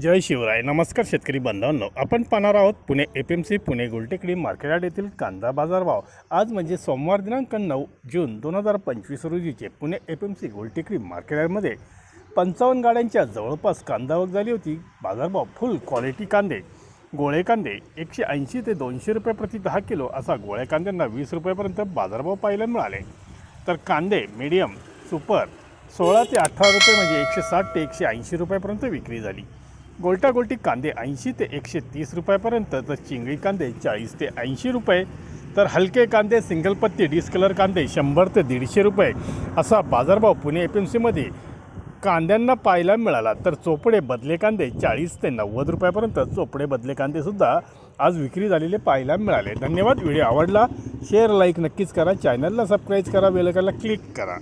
जय शिवराय. नमस्कार शेतकरी बांधवांनो. आपण पाहणार आहोत Pune F M C Pune Gultekdi market येथील कांदा बाजार भाव. आज म्हणजे सोमवार दिनांक नऊ जून दोन हजार पंचवीस रोजीचे Pune F M C Gultekdi मार्केटमध्ये पंचावन्न गाड्यांच्या जवळपास कांदा आवक झाली होती. बाजारभाव फुल क्वालिटी कांदे गोळे कांदे एकशे ऐंशी ते दोनशे रुपये प्रति दहा किलो असा गोळ्या कांद्यांना वीस रुपयापर्यंत बाजारभाव पाहायला मिळाले. तर कांदे मीडियम सुपर सोळा ते अठरा रुपये म्हणजे एकशे साठ ते एकशे ऐंशी रुपयापर्यंत विक्री झाली. गोलटागोलटी कांदे ऐंशी ते एकशे तीस रुपयापर्यंत तर चिंगळी कांदे चाळीस ते ऐंशी रुपये तर हलके कांदे सिंगल पत्ती डिस्कलर कांदे शंभर ते दीडशे रुपये असा बाजारभाव पुणे एफ एम सीमध्ये कांद्यांना पाहायला मिळाला. तर चोपडे बदले कांदे चाळीस ते नव्वद रुपयापर्यंत चोपडे बदले कांदेसुद्धा आज विक्री झालेले पाहायला मिळाले. धन्यवाद. व्हिडिओ आवडला शेअर लाईक नक्कीच करा. चॅनलला सबस्क्राईब करा बेलकरला क्लिक करा.